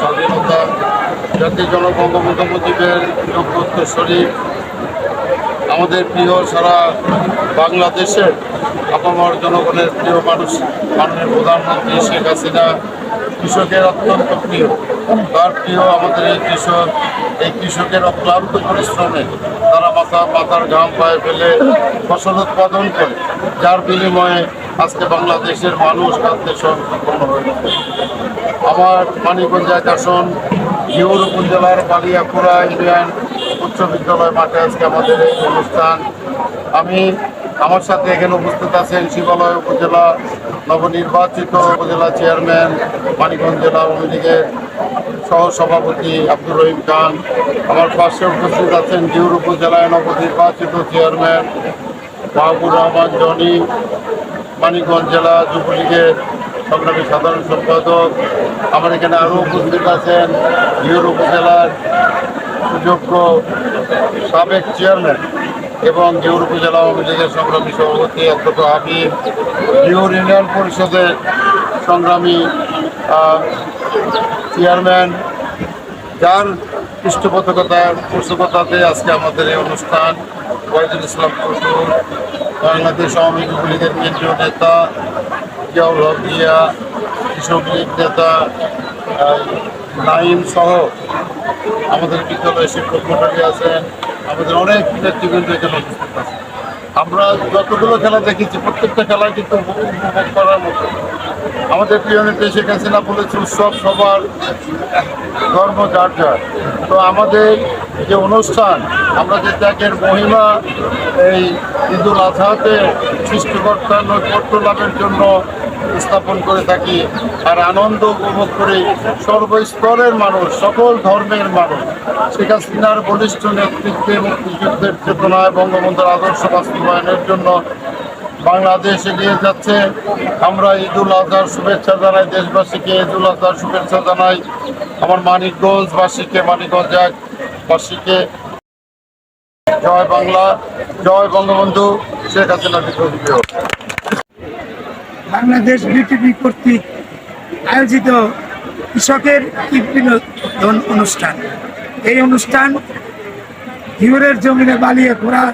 স্বাধীনতা উত্তরস্বরী আমাদের প্রিয় সারা বাংলাদেশের আপামর জনগণের প্রিয় মানুষ, মাননীয় প্রধানমন্ত্রী শেখ হাসিনা, কৃষকের অত্যন্ত প্রিয়। তার প্রিয় আমাদের এই কৃষক, এই কৃষকের অক্লান্ত পরিশ্রমে তারা মাথা, মাথার ঘাম পায়ে ফেলে ফসল উৎপাদন করে, যার বিনিময়ে আজকে বাংলাদেশের মানুষ সম্পন্ন হয়েছে আমার মানিকগঞ্জ এক আসন ঘিউর উপজেলার বালিয়াপুরা ইন্ডিয়ান উচ্চ বিদ্যালয় মাঠে আজকে আমাদের এই অনুষ্ঠান। আমি আমার সাথে এখানে উপস্থিত আছেন শিবালয় উপজেলা নবনির্বাচিত উপজেলা চেয়ারম্যান, মানিকগঞ্জ জেলা আওয়ামী লীগের সহ সভাপতি আব্দুর রহিম খান। আমার পাশে উপস্থিত আছেন ঘিউর উপজেলায় নবনির্বাচিত চেয়ারম্যান মাহবুর রহমান, জনি মানিকগঞ্জ জেলা যুবলীগের সংগ্রামী সাধারণ সম্পাদক। আমার এখানে আরও উপস্থিত আছেন ঘিওর উপজেলার সুযোগ্য সাবেক চেয়ারম্যান এবং ঘিওর উপজেলা আওয়ামী লীগের সংগ্রামী সভাপতি অধ্যক্ষ হাবিব ঘিওর ইউনিয়ন পরিষদের সংগ্রামী চেয়ারম্যান। যার পৃষ্ঠপোষকতার পোষকতাতে আজকে আমাদের এই অনুষ্ঠান ওয়াইদুল ইসলাম বাংলাদেশ আওয়ামী লীগের কেন্দ্রীয় নেতা জিয়াউল হক জিয়া, কৃষক লীগ নেতা নাইম সহ আমাদের বিদ্যালয়ের শিক্ষক মন্ডলী আছেন, আমাদের অনেক নেতৃবৃন্দ এখানে উপস্থিত আছে আমরা যতগুলো খেলা দেখেছি, প্রত্যেকটা খেলা কিন্তু উপভোগ করার মতো। আমাদের প্রিয় নেতা শেখ হাসিনা বলেছে উৎসব সবার ধর্ম যার যার। তো আমাদের যে অনুষ্ঠান, আমরা যে ত্যাগের মহিমা এই ঈদুল আজহাতে সৃষ্টিকর্তার নৈকট্য লাভের জন্য স্থাপন করে থাকি, আর আনন্দ উপভোগ করে সর্বস্তরের মানুষ, সকল ধর্মের মানুষ। শেখ হাসিনার বলিষ্ঠ নেতৃত্বে মুক্তিযুদ্ধের চেতনায় বঙ্গবন্ধুর আদর্শ বাস্তবায়নের জন্য বাংলাদেশ এগিয়ে যাচ্ছে। আমরা ঈদুল আজহার শুভেচ্ছা জানাই, দেশবাসীকে ঈদুল আজহার শুভেচ্ছা জানাই। আমার মানিকগঞ্জবাসীকে মানিকগঞ্জ বাসীকে। জয় বাংলা, জয় বঙ্গবন্ধু, শেখ হাসিনা বাংলাদেশ বিটিভি কর্তৃক আয়োজিত কৃষকের বিনোদন অনুষ্ঠান। এই অনুষ্ঠান হিউরের জমিনে বালিয়ে ঘোরা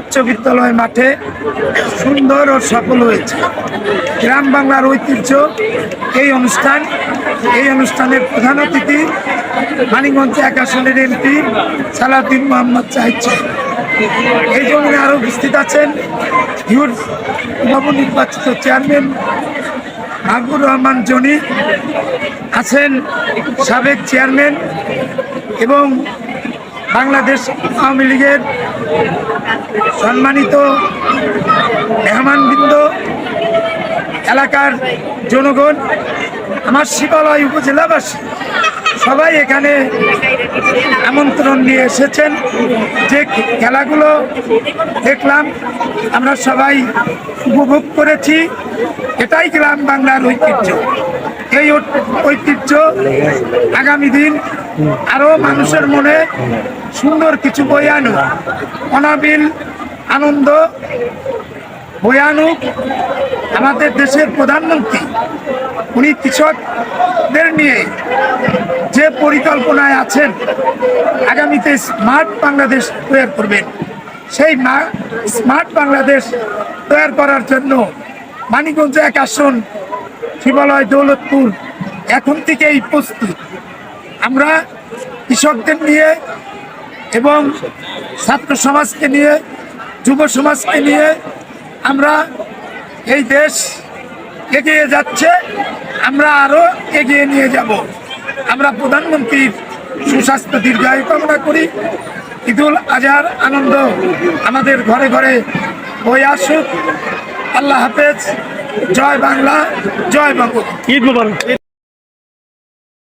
উচ্চ বিদ্যালয় মাঠে সুন্দর ও সফল হয়েছে। গ্রাম বাংলার ঐতিহ্য, এই অনুষ্ঠান, এই অনুষ্ঠানের প্রধান অতিথি মানিকগঞ্জ এক আসনের এমপি সালাউদ্দিন মোহাম্মদ চাহিদ এই জমিনে আরও উপস্থিত আছেন হিউর নবনির্বাচিত চেয়ারম্যান আবুর রহমান জনি, আছেন সাবেক চেয়ারম্যান এবং বাংলাদেশ আওয়ামী লীগের সম্মানিত মেহমানবৃন্দ, এলাকার জনগণ, আমার শিবালয় উপজেলাবাসী, সবাই এখানে আমন্ত্রণ নিয়ে এসেছেন। যে খেলাগুলো দেখলাম, আমরা সবাই উপভোগ করেছি। এটাই গ্রাম বাংলার ঐতিহ্য। এই ঐতিহ্য আগামী দিন আরও মানুষের মনে সুন্দর কিছু বই আনুক। অনাবিল আনন্দ বয়ানুক আমাদের দেশের প্রধানমন্ত্রী, উনি কৃষকদের নিয়ে যে পরিকল্পনায় আছেন, আগামীতে স্মার্ট বাংলাদেশ তৈরি করবেন। সেই স্মার্ট বাংলাদেশ তৈরি করার জন্য মানিকগঞ্জ এক আসন, শিবালয়, দৌলতপুর এখন থেকেই প্রস্তুত। আমরা কৃষকদের নিয়ে এবং ছাত্র সমাজকে নিয়ে, যুব সমাজকে নিয়ে আমরা এই দেশ এগিয়ে যাচ্ছে, আমরা আরও এগিয়ে নিয়ে যাব। আমরা প্রধানমন্ত্রীর সুস্বাস্থ্য দীর্ঘায়ু কামনা করি। ঈদুল আজহার আনন্দ আমাদের ঘরে ঘরে বই আসুক। আল্লাহ হাফেজ। জয় বাংলা, জয় বঙ্গ ঈদ মুবারক।